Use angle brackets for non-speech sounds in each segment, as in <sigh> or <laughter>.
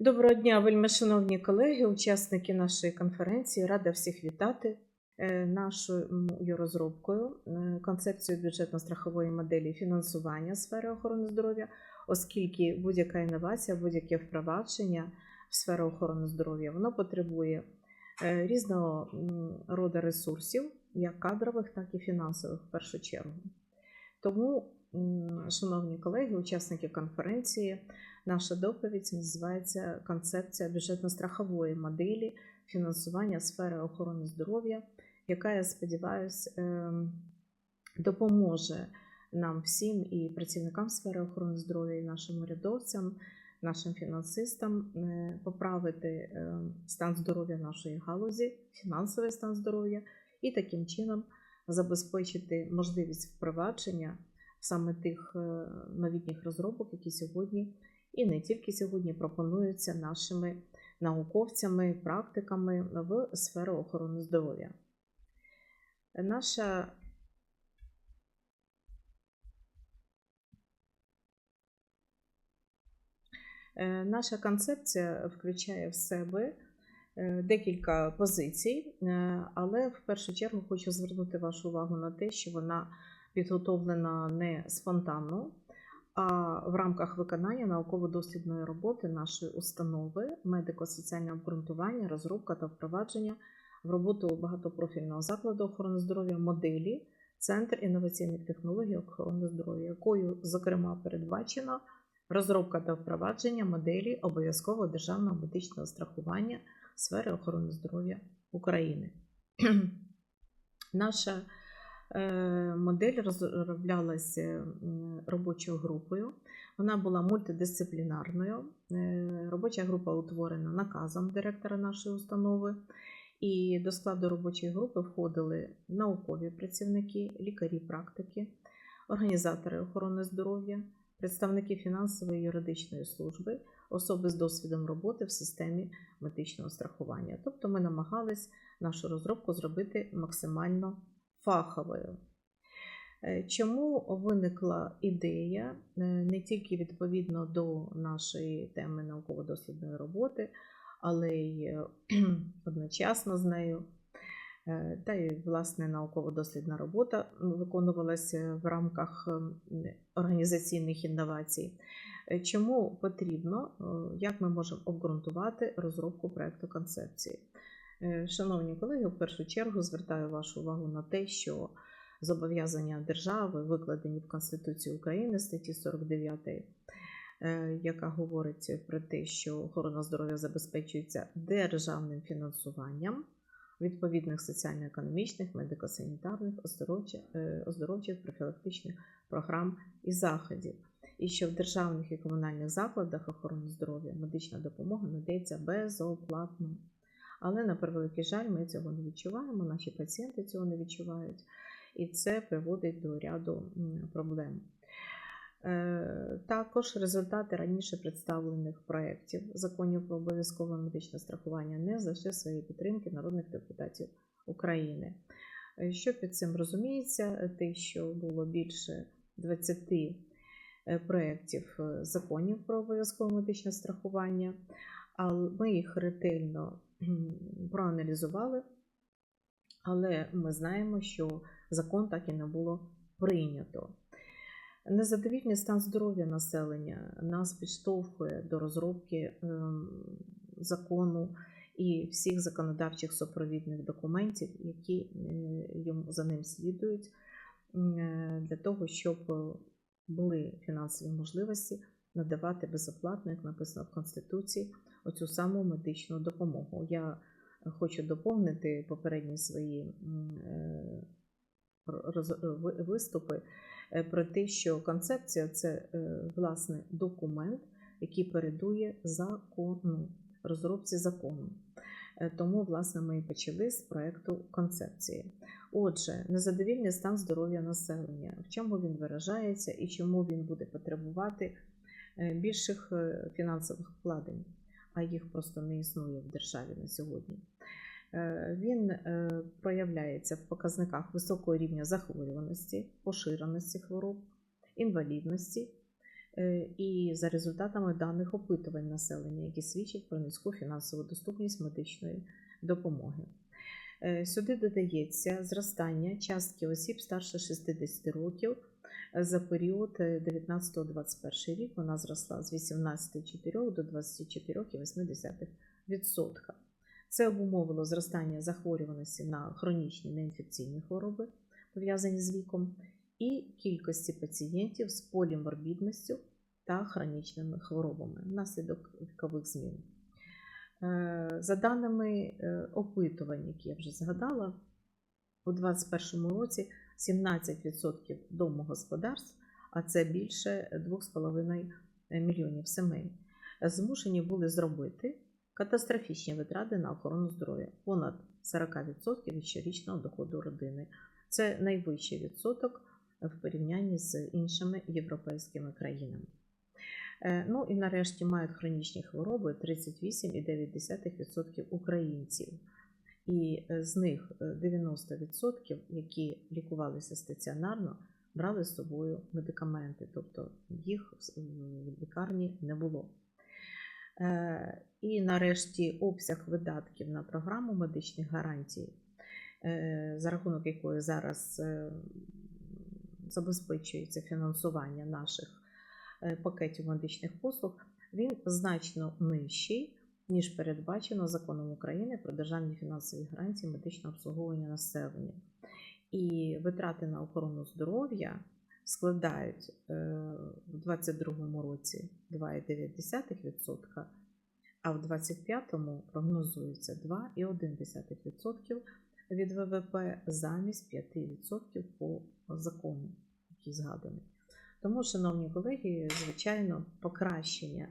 Доброго дня, вельми шановні колеги, учасники нашої конференції. Рада всіх вітати Е, нашою розробкою е, концепцією бюджетно-страхової моделі фінансування сфери охорони здоров'я, оскільки будь-яка інновація, будь-яке впровадження в сферу охорони здоров'я воно потребує е, різного роду ресурсів, як кадрових, так і фінансових в першу чергу. Тому, шановні колеги, учасники конференції, наша доповідь називається Концепція бюджетно-страхової моделі фінансування сфери охорони здоров'я, яка, я сподіваюся, ем, допоможе нам всім і працівникам сфери охорони здоров'я, і нашим урядовцям, нашим фінансистам е, поправити е, стан здоров'я нашої галузі, фінансовий стан здоров'я, і таким чином забезпечити можливість впровадження саме тих е, новітніх розробок, які сьогодні і не тільки сьогодні пропонуються нашими науковцями, практиками в сферу охорони здоров'я. Наша Е, Наша концепція включає в себе е, декілька позицій, е, але в першу чергу хочу звернути вашу увагу на те, що вона підготовлена не спонтанно, в рамках виконання науково-дослідної роботи нашої установи, медико-соціальне обґрунтування, розробка та впровадження в роботу багатопрофільного закладу охорони здоров'я моделі Центр інноваційних технологій охорони здоров'я, якою, зокрема, передбачено розробка та впровадження моделі обов'язкового державного медичного страхування сфери охорони здоров'я України. <clears throat> Наша модель розроблялася робочою групою. Вона була мультидисциплінарною. Е, Робоча група утворена наказом директора нашої установи. І до складу робочої групи входили наукові працівники, лікарі-практики, організатори охорони здоров'я, представники фінансової юридичної служби, особи з досвідом роботи в системі медичного страхування. Тобто ми намагались нашу розробку зробити максимально фаховою. Е, Чому виникла ідея е, не тільки відповідно до нашої теми науково-дослідної роботи, але й е, <clears throat> одночасно з нею. Та й власне науково-дослідна робота виконувалася в рамках організаційних інновацій. Чому потрібно, як ми можемо обґрунтувати розробку проекту концепції? Е, Шановні колеги, в першу чергу звертаю вашу увагу на те, що зобов'язання держави викладені в Конституції України статті 49 е, яка говорить про те, що охорона здоров'я забезпечується державним фінансуванням відповідних соціально-економічних, медико-санітарних, е, оздоровчих, профілактичних програм і заходів. І що в державних і комунальних закладах охорони здоров'я медична допомога надається безоплатно. Але на превеликий жаль, ми цього не відчуваємо, наші пацієнти цього не відчувають, і це приводить до ряду проблем. Е, Також результати раніше представлених проєктів законів про обов'язкове медичне страхування не знайшли своєї підтримки народних депутатів України. Е, Що під цим розуміється? Те, що було більше 20 е, проєктів законів про обов'язкове медичне страхування, але ми їх ретельно проаналізували, але ми знаємо, що закон так і не було прийнято. Незадовільний стан здоров'я населення нас підштовхує до розробки ем, закону і всіх законодавчих супровідних документів, які е, за ним слідують, е, для того, щоб були фінансові можливості надавати безоплатно, як написано в Конституції, оцю саму медичну допомогу. Я хочу доповнити попередні свої е, виступи е, про те, що концепція це е, власне документ, який передує закону, розробці закону. Тому, власне, ми і почали з проекту концепції. Отже, незадовільний стан здоров'я населення, в чому він виражається і чому він буде потребувати більших е, фінансових вкладень, а їх просто не існує в державі на сьогодні. Е, Він е, проявляється в показниках високого рівня захворюваності, поширеності хвороб, інвалідності, е, і за результатами даних опитувань населення, які свідчать про низьку фінансову доступність медичної допомоги. Е, Сюди додається зростання частки осіб старше 60 років е, за період е, 19-21 рік. Вона зросла з 18,4 до 24,8%. Це обумовило зростання захворюваності на хронічні неінфекційні хвороби, пов'язані з віком, і кількості пацієнтів з поліморбідністю та хронічними хворобами внаслідок вікових змін. Е, За даними е, опитувань, які я вже згадала, у 2021 році 17% домогосподарств, а це більше 2,5 мільйонів сімей, змушені були зробити катастрофічні витрати на охорону здоров'я понад 40% від щорічного доходу родини. Це найвищий відсоток в порівнянні з іншими європейськими країнами. Е, Ну і нарешті мають хронічні хвороби 38,9% українців. І е, з них е, 90%, які лікувалися стаціонарно, брали з собою медикаменти, тобто їх в лікарні не було. Е, І нарешті обсяг видатків на програму медичних гарантій, е, за рахунок якої зараз е, забезпечується фінансування наших е, пакетів медичних послуг, він значно нижчий, ніж передбачено законом України про державні фінансові гарантії медичного обслуговування населення. І витрати на охорону здоров'я складають е, в 2022 році 2,9%, а в 2025 прогнозується 2,1% від ВВП замість 5% по закону, який згаданий. Тому, шановні колеги, звичайно, покращення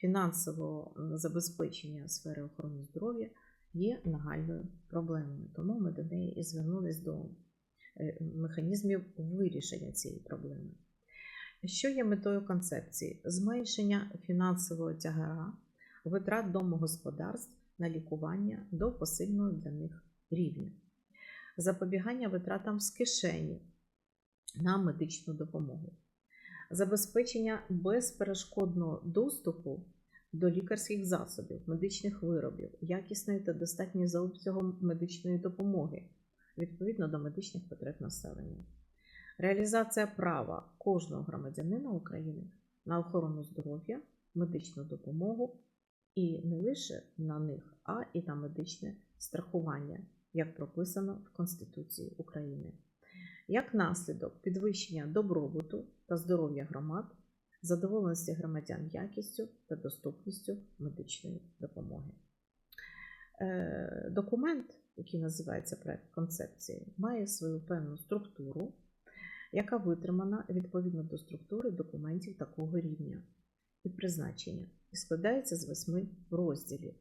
фінансового забезпечення сфери охорони здоров'я є нагальною проблемою. Тому ми до неї і звернулись до е, механізмів вирішення цієї проблеми. Що є метою концепції? Зменшення фінансового тягара, витрат домогосподарств на лікування до посильного для них рівня, запобігання витратам з кишені на медичну допомогу, забезпечення безперешкодного доступу до лікарських засобів, медичних виробів, якісної та достатньої за обсягом медичної допомоги відповідно до медичних потреб населення, реалізація права кожного громадянина України на охорону здоров'я, медичну допомогу і не лише на них, а і на медичне страхування, як прописано в Конституції України. Як наслідок підвищення добробуту та здоров'я громад, задоволеності громадян якістю та доступністю медичної допомоги. Е, Документ, який називається проект концепції, має свою певну структуру, яка витримана відповідно до структури документів такого рівня і призначення, і складається з восьми розділів.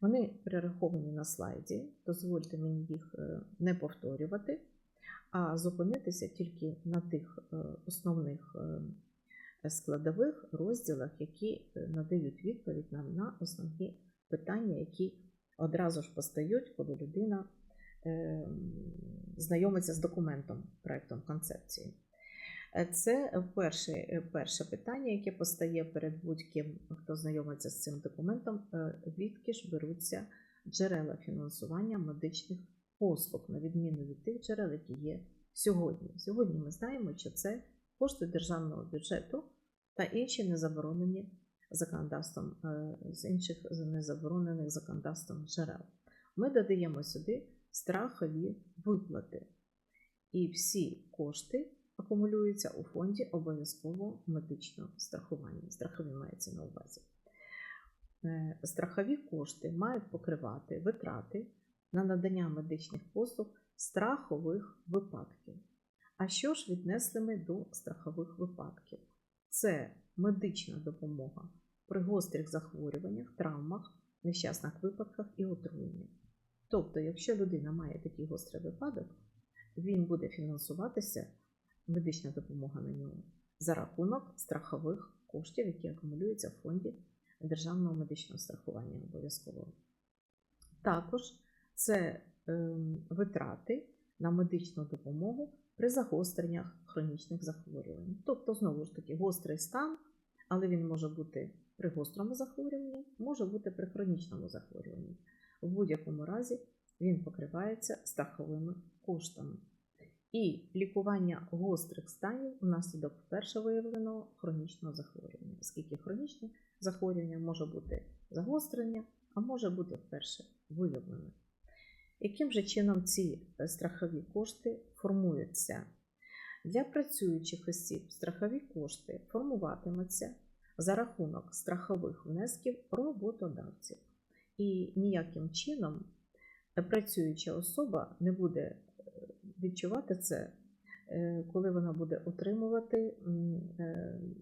Вони перераховані на слайді, дозвольте мені їх е, не повторювати, а зупинитися тільки на тих е, основних е, складових розділах, які е, надають відповідь нам на основні питання, які одразу ж постають, коли людина знайомиться з документом, проектом концепції. Це перше, перше питання, яке постає перед будь-ким, хто знайомиться з цим документом, звідки ж беруться джерела фінансування медичних послуг, на відміну від тих джерел, які є сьогодні. Сьогодні ми знаємо, що це кошти державного бюджету та інші незаборонені законодавством е, з інших незаборонених законодавством джерел. Ми додаємо сюди страхові виплати. І всі кошти акумулюються у фонді обов'язкового медичного страхування. Страхові мається на увазі. Е, Страхові кошти мають покривати витрати на надання медичних послуг страхових випадків. А що ж віднесли ми до страхових випадків? Це медична допомога при гострих захворюваннях, травмах, нещасних випадках і отруєннях. Тобто, якщо людина має такий гострий випадок, він буде фінансуватися медична допомога на нього за рахунок страхових коштів, які акумулюються в фонді державного медичного страхування обов'язкового. Також це е, витрати на медичну допомогу при загостреннях хронічних захворювань. Тобто, знову ж таки, гострий стан, але він може бути при гострому захворюванні, може бути при хронічному захворюванні. В будь-якому разі він покривається страховими коштами. І лікування гострих станів внаслідок вперше виявленого хронічного захворювання, оскільки хронічне захворювання може бути загострення, а може бути вперше виявлене. Яким же чином ці е, страхові кошти формуються? Для працюючих осіб страхові кошти формуватимуться за рахунок страхових внесків роботодавців. І ніяким чином працююча особа не буде е, відчувати це, е, коли вона буде отримувати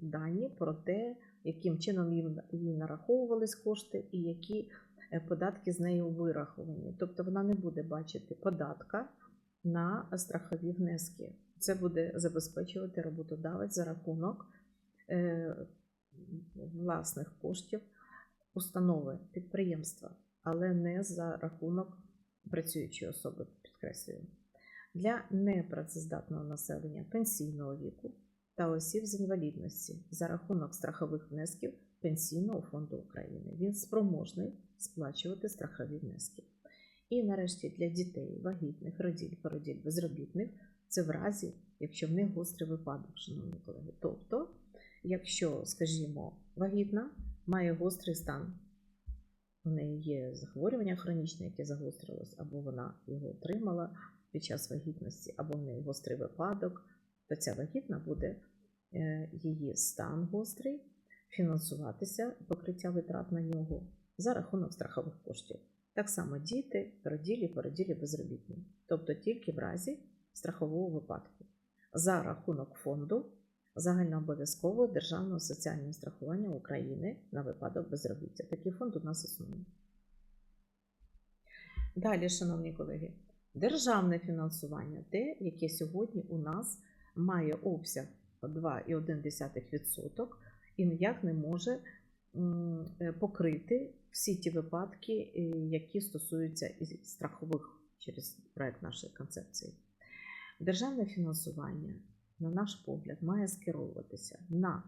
дані про те, яким чином їй нараховувались кошти і які податки з нею вираховані. Тобто вона не буде бачити податка на страхові внески. Це буде забезпечувати роботодавець за рахунок е, власних коштів установи підприємства, але не за рахунок працюючої особи, підкреслюю. Для непрацездатного населення пенсійного віку та осіб з інвалідності за рахунок страхових внесків Пенсійного фонду України. Він спроможний сплачувати страхові внески. І нарешті для дітей, вагітних, роділь, породіль, безробітних це в разі, якщо в них гострий випадок, шановні колеги. Тобто, якщо, скажімо, вагітна має гострий стан, у неї є захворювання хронічне, яке загострилось, або вона його отримала під час вагітності, або в неї гострий випадок, то ця вагітна буде е, її стан гострий фінансуватися, покриття витрат на нього за рахунок страхових коштів. Так само діти, роділі, породілі безробітні, тобто тільки в разі страхового випадку за рахунок фонду загальнообов'язкового державного соціального страхування України на випадок безробіття. Такий фонд у нас існує. Далі, шановні колеги, державне фінансування, те, яке сьогодні у нас має обсяг 2,1% і ніяк не може покрити всі ті випадки, е, які стосуються і страхових через проект нашої концепції. Державне фінансування, на наш погляд, має скеровуватися на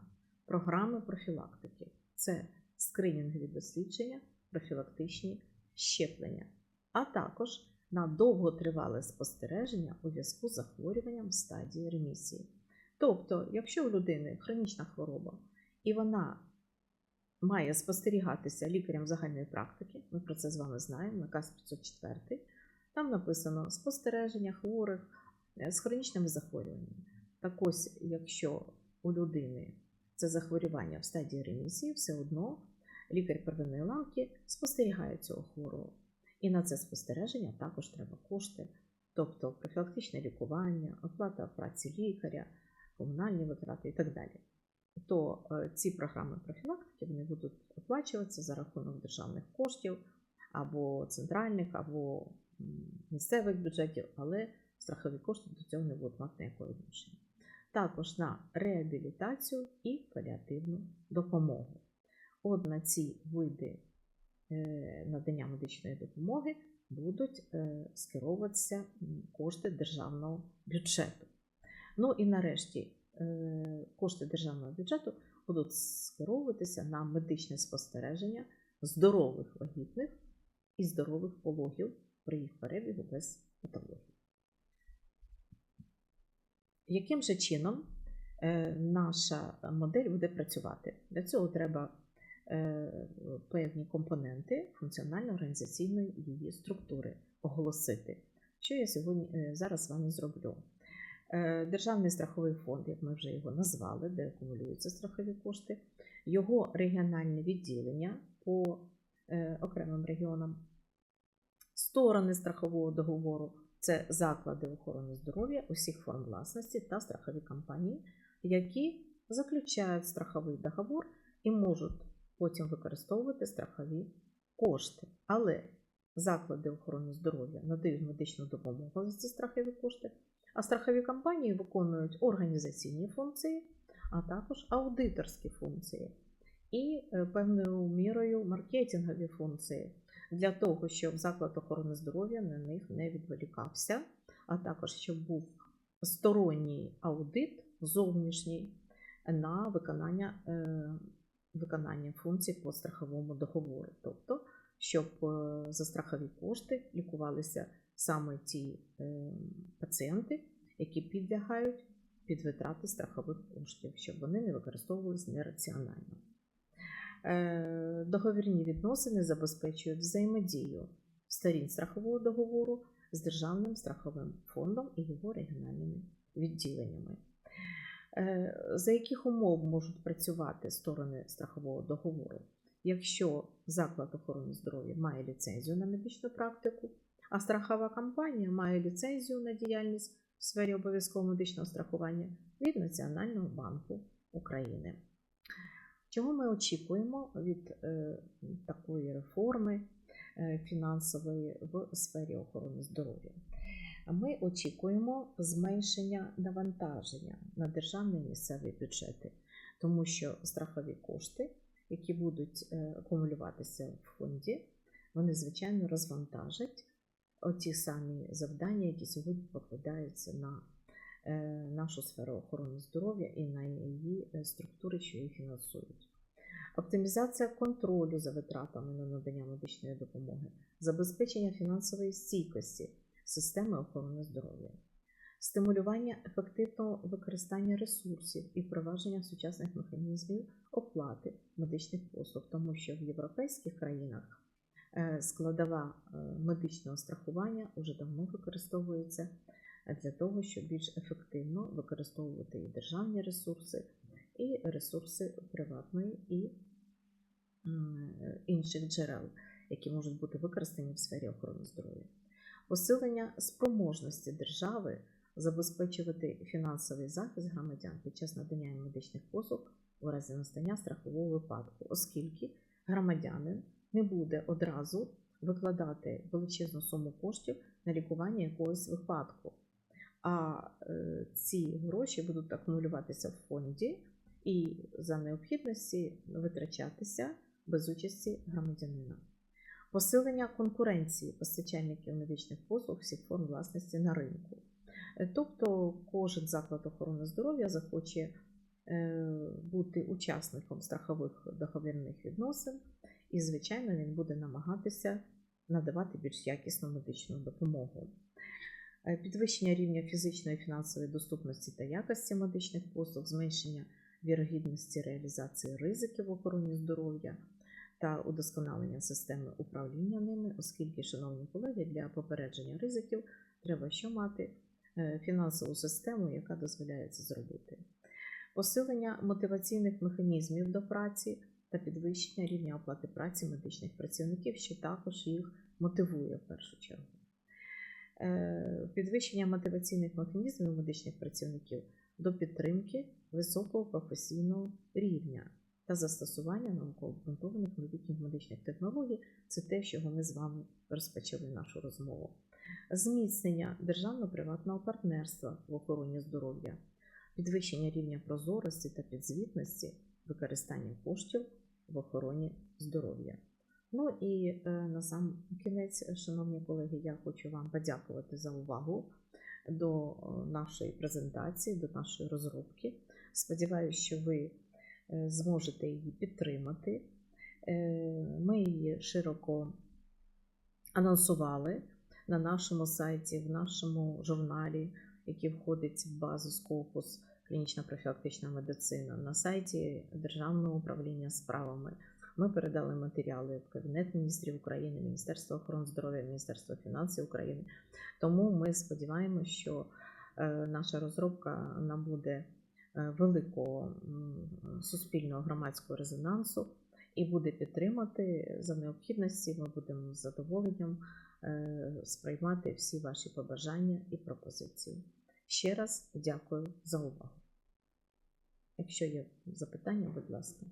програми профілактики. Це скринінгові дослідження, профілактичні щеплення, а також на довготривале спостереження у зв'язку з захворюванням стадії ремісії. Тобто, якщо у людини хронічна хвороба і вона має спостерігатися лікарем загальної практики, ми про це з вами знаємо, наказ 504, там написано спостереження хворих е, з хронічними захворюваннями. Так ось, якщо у людини це захворювання в стадії ремісії, все одно лікар первинної ланки спостерігає цього хворого. І на це спостереження також треба кошти, тобто профілактичне лікування, оплата праці лікаря, комунальні витрати і так далі. То е, ці програми профілактики вони будуть оплачуватися за рахунок державних коштів або центральних, або місцевих бюджетів, але страхові кошти до цього не будуть мати ніякого відношення. Також на реабілітацію і паліативну допомогу. От на ці види е, надання медичної допомоги будуть е, скеровуватися кошти державного бюджету. Ну і нарешті кошти державного бюджету будуть скеровуватися на медичне спостереження здорових вагітних і здорових пологів при їх перебігу без патології. Яким же чином е, наша модель буде працювати? Для цього треба е, певні компоненти функціонально-організаційної її структури оголосити. Що я сьогодні е, зараз з вами зроблю? Е, Державний страховий фонд, як ми вже його назвали, де акумулюються страхові кошти, його регіональне відділення по е, окремим регіонам, сторони страхового договору це заклади охорони здоров'я усіх форм власності та страхові компанії, які заключають страховий договор і можуть потім використовувати страхові кошти. Але заклади охорони здоров'я надають медичну допомогу за ці страхові кошти, а страхові компанії виконують організаційні функції, а також аудиторські функції і е, певною мірою маркетингові функції для того, щоб заклад охорони здоров'я на них не відволікався, а також щоб був сторонній аудит зовнішній на виконання, е, виконання функцій по страховому договору. Тобто, щоб е, за страхові кошти лікувалися саме ті е, пацієнти, які підлягають під витрати страхових коштів, щоб вони не використовувалися нераціонально. Е, Договірні відносини забезпечують взаємодію сторін страхового договору з Державним страховим фондом і його регіональними відділеннями. За яких умов можуть працювати сторони страхового договору? Якщо заклад охорони здоров'я має ліцензію на медичну практику, а страхова компанія має ліцензію на діяльність в сфері обов'язкового медичного страхування від Національного банку України. Чого ми очікуємо від е, такої реформи е, фінансової в сфері охорони здоров'я? Ми очікуємо зменшення навантаження на державний і місцеві бюджети, тому що страхові кошти, які будуть е, акумулюватися в фонді, вони звичайно розвантажать оті самі завдання, які сьогодні покладаються на е, нашу сферу охорони здоров'я і на її е, структури, що її фінансують. Оптимізація контролю за витратами на надання медичної допомоги, забезпечення фінансової стійкості системи охорони здоров'я, стимулювання ефективного використання ресурсів і впровадження сучасних механізмів оплати медичних послуг, тому що в європейських країнах е, складова е, медичного страхування вже давно використовується для того, щоб більш ефективно використовувати і державні ресурси, і ресурси приватної і інших джерел, які можуть бути використані в сфері охорони здоров'я. Посилення спроможності держави забезпечувати фінансовий захист громадян під час надання їм медичних послуг у разі настання страхового випадку, оскільки громадянин не буде одразу викладати величезну суму коштів на лікування якогось випадку. А е, ці гроші будуть акумулюватися в фонді і за необхідності витрачатися без участі громадянина. Посилення конкуренції постачальників медичних послуг всіх форм власності на ринку. Тобто кожен заклад охорони здоров'я захоче е, бути учасником страхових договірних відносин, і, звичайно, він буде намагатися надавати більш якісну медичну допомогу. Е, Підвищення рівня фізичної і фінансової доступності та якості медичних послуг, зменшення вірогідності реалізації ризиків в охороні здоров'я та удосконалення системи управління ними, оскільки, шановні колеги, для попередження ризиків треба що мати фінансову систему, яка дозволяє це зробити. Посилення мотиваційних механізмів до праці та підвищення рівня оплати праці медичних працівників, що також їх мотивує в першу чергу. Е, Підвищення мотиваційних механізмів медичних працівників до підтримки високого професійного рівня та застосування науково-обґрунтованих новітніх медичних технологій це те, чого ми з вами розпочали нашу розмову. Зміцнення державно-приватного партнерства в охороні здоров'я, підвищення рівня прозорості та підзвітності використання коштів в охороні здоров'я. Ну і е, на сам кінець, шановні колеги, я хочу вам подякувати за увагу до е, нашої презентації, до нашої розробки. Сподіваюся, що ви е, зможете її підтримати. Ми її широко анонсували на нашому сайті, в нашому журналі, який входить в базу Скопус клінічна профілактична медицина, на сайті Державного управління справами. Ми передали матеріали в Кабінет міністрів України, Міністерство охорони здоров'я, Міністерство фінансів України. Тому ми сподіваємося, що е, наша розробка набуде е, великого суспільного громадського резонансу і буде підтримати за необхідності. Ми будемо з задоволенням сприймати всі ваші побажання і пропозиції. Ще раз дякую за увагу. Якщо є запитання, будь ласка.